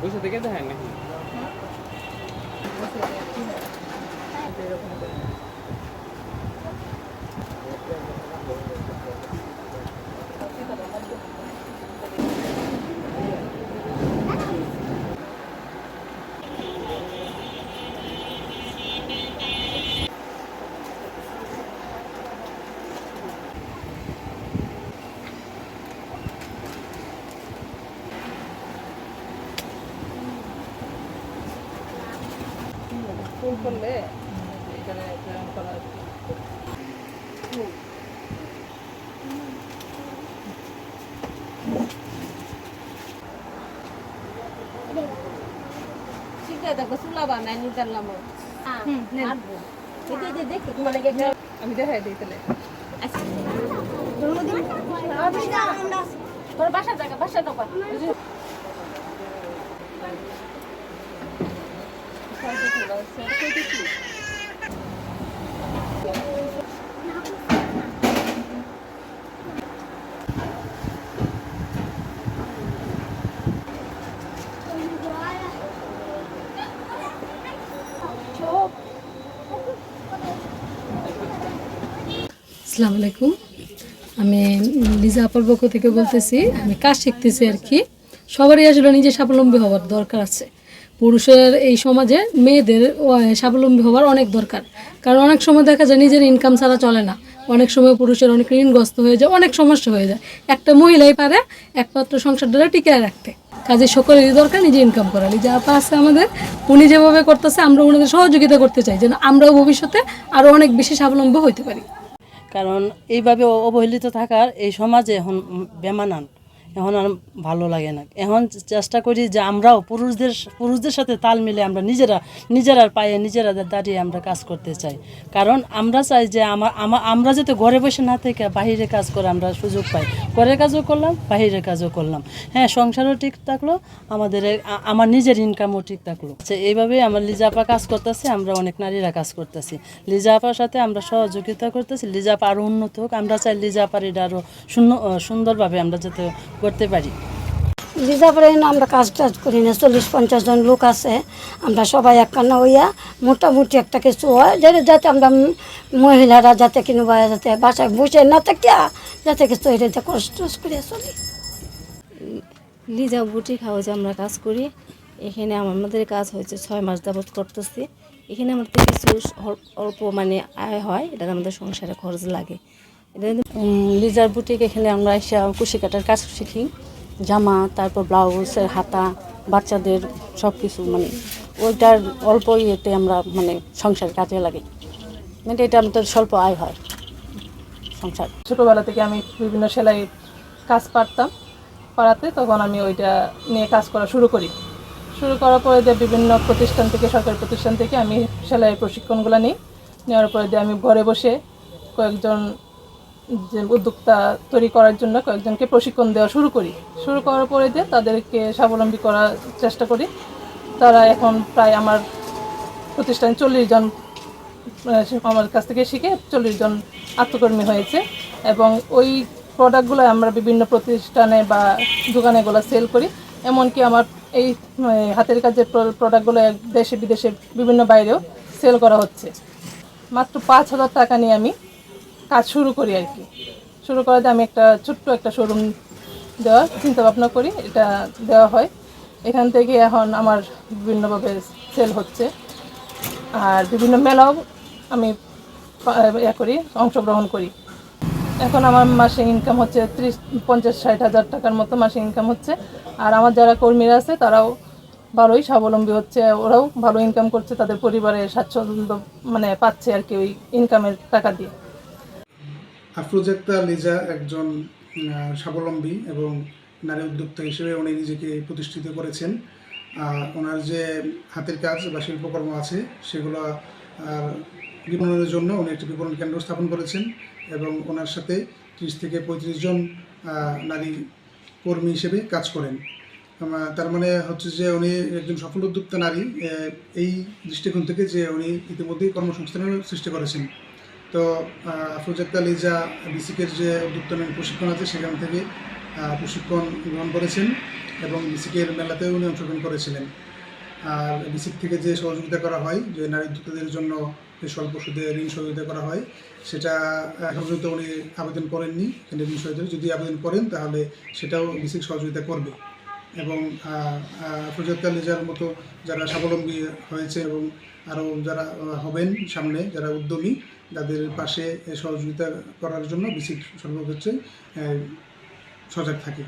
বসে দেখে দেখেন নাকি? ফুল করলে এখানে তোমার আমি দেখাই দিই তাহলে। তোর বাসা জায়গা বাসা তো আসসালামু আলাইকুম। আমি লিজা আপার পক্ষ থেকে বলতেছি, আমি কাজ শিখতেছি আর কি। সবারই আসলে নিজে স্বাবলম্বী হওয়ার দরকার আছে। পুরুষের এই সমাজে মেয়েদের স্বাবলম্বী হওয়ার অনেক দরকার। কারণ অনেক সময় দেখা যায় নিজের ইনকাম ছাড়া চলে না। অনেক সময় পুরুষের অনেক ঋণগ্রস্ত হয়ে যায়, অনেক সমস্যা হয়ে যায়। একটা মহিলাই পারে একমাত্র সংসার সংসারটা টিকে রাখতে। কাজে সকলেরই দরকার নিজে ইনকাম করা। লিজা আপা আছে আমাদের, উনি যেভাবে করতেছে, আমরা ওনাদের সহযোগিতা করতে চাই যেন আমরাও ভবিষ্যতে আরও অনেক বেশি স্বাবলম্বী হইতে পারি। কারণ এইভাবে অবহেলিত থাকার এই সমাজে এখন বেমানান। এখন আর ভালো লাগে না। এখন চেষ্টা করি যে আমরাও পুরুষদের পুরুষদের সাথে তাল মিলে আমরা নিজেরা নিজেরা পায়ে, নিজেরা দাঁড়িয়ে আমরা কাজ করতে চাই। কারণ আমরা চাই যে আমার আমরা যাতে ঘরে বসে না থেকে বাহিরে কাজ করে আমরা সুযোগ পাই। ঘরের কাজও করলাম বাহিরের কাজও করলাম। হ্যাঁ সংসারও ঠিক থাকল, আমাদের আমার নিজের ইনকামও ঠিক থাকল। আচ্ছা এইভাবে আমার লিজা আপা কাজ করতেছে, আমরা অনেক নারীরা কাজ করতেছি। লিজা আপার সাথে আমরা সহযোগিতা করতেছি, লিজা আপা আরও উন্নত হোক। আমরা চাই লিজা আপার এটা আরও সুন্দরভাবে আমরা যাতে করতে পারি। রিজার্ভে আমরা কাজ টাজ করি না চল্লিশ পঞ্চাশ জন লোক আছে আমরা সবাই একখানা হইয়া মোটামুটি একটা কিছু হয় যেটা যাতে আমরা মহিলারা যাতে কিনবা যাতে বাসায় বসে না থাকিয়া যাতে কিছু এটা কষ্ট করে চলি। লিজা বুটিক হাউসে আমরা কাজ করি। এখানে আমাদের কাজ হয়েছে ছয় মাস যাবত করতেছি। এখানে আমাদের কিছু অল্প মানে আয় হয় এটা আমাদের সংসারে খরচ লাগে। লিজার বুটিক এখানে আমরা এসে কুশি কাটার কাজ শিখি। জামা, তারপর ব্লাউজের হাতা, বাচ্চাদের সব কিছু মানে ওইটার অল্প ইয়েতে আমরা মানে সংসার কাজে লাগে মানে এটা আমাদের স্বল্প আয় হয়, সংসার। ছোটোবেলা থেকে আমি বিভিন্ন সেলাই কাজ পারতাম পারাতে তখন আমি ওইটা নিয়ে কাজ করা শুরু করি। শুরু করার পরে দিয়ে বিভিন্ন প্রতিষ্ঠান থেকে, সরকারি প্রতিষ্ঠান থেকে আমি সেলাইয়ের প্রশিক্ষণগুলো নিই। নেওয়ার পরে দিয়ে আমি ঘরে বসে কয়েকজন উদ্যোক্তা তৈরি করার জন্য কয়েকজনকে প্রশিক্ষণ দেওয়া শুরু করি। শুরু করার পরে দিয়ে তাদেরকে স্বাবলম্বী করার চেষ্টা করি। তারা এখন প্রায় আমার প্রতিষ্ঠানে চল্লিশ জন আমার কাছ থেকে শিখে চল্লিশ জন আত্মকর্মী হয়েছে এবং ওই প্রোডাক্টগুলো আমরা বিভিন্ন প্রতিষ্ঠানে বা দোকানেগুলো সেল করি। এমনকি আমার এই হাতের কাজের প্র- প্রোডাক্টগুলো দেশে বিদেশে বিভিন্ন বাইরেও সেল করা হচ্ছে। মাত্র পাঁচ হাজার টাকা নিয়ে আমি কাজ শুরু করি আর কি। শুরু করাতে আমি একটা ছোট্ট একটা শোরুম দেওয়ার চিন্তা ভাবনা করি, এটা দেওয়া হয়। এখান থেকে এখন আমার বিভিন্নভাবে সেল হচ্ছে। আর বিভিন্ন মেলাও আমি ইয়ে করি, অংশগ্রহণ করি। এখন আমার মাসে ইনকাম হচ্ছে ত্রিশ, পঞ্চাশ, ষাট হাজার টাকার মতো মাসে ইনকাম হচ্ছে। আর আমার যারা কর্মীরা আছে, তারাও ভালোই স্বাবলম্বী হচ্ছে, ওরাও ভালো ইনকাম করছে, তাদের পরিবারের স্বাচ্ছন্দ্য মানে পাচ্ছে আর কি ওই ইনকামের টাকা দিয়ে। আফরোজাক্তা লিজা একজন স্বাবলম্বী এবং নারী উদ্যোক্তা হিসেবে উনি নিজেকে প্রতিষ্ঠিত করেছেন। ওনার যে হাতের কাজ বা শিল্পকর্ম আছে, সেগুলো বিপণনের জন্য উনি একটি বিপণন কেন্দ্র স্থাপন করেছেন এবং ওনার সাথে ত্রিশ থেকে পঁয়ত্রিশ জন নারী কর্মী হিসেবে কাজ করেন। তার মানে হচ্ছে যে উনি একজন সফল উদ্যোক্তা নারী এই দৃষ্টিকোণ থেকে যে উনি ইতিমধ্যেই কর্মসংস্থানের সৃষ্টি করেছেন। তো আফরোজাক্তা লিজা বিসিকের যে উদ্যোক্তানের প্রশিক্ষণ আছে, সেখান থেকে প্রশিক্ষণ গ্রহণ করেছেন এবং বিসিকের মেলাতেও উনি অংশগ্রহণ করেছিলেন। আর বিসিক থেকে যে সহযোগিতা করা হয়, যে নারী উদ্যোক্তাদের জন্য যে স্বল্প সুদে ঋণ সহযোগিতা করা হয়, সেটা এখন পর্যন্ত উনি আবেদন করেননি ঋণ সহযোগিতা যদি আবেদন করেন, তাহলে সেটাও বিসিক সহযোগিতা করবে। এবং প্রযুক্তা লিজার মতো যারা স্বাবলম্বী হয়েছে এবং আরও যারা হবেন সামনে, যারা উদ্যমী, তাদের পাশে সহযোগিতা করার জন্য বিসিক সর্বক্ষেত্রে সজাগ থাকে।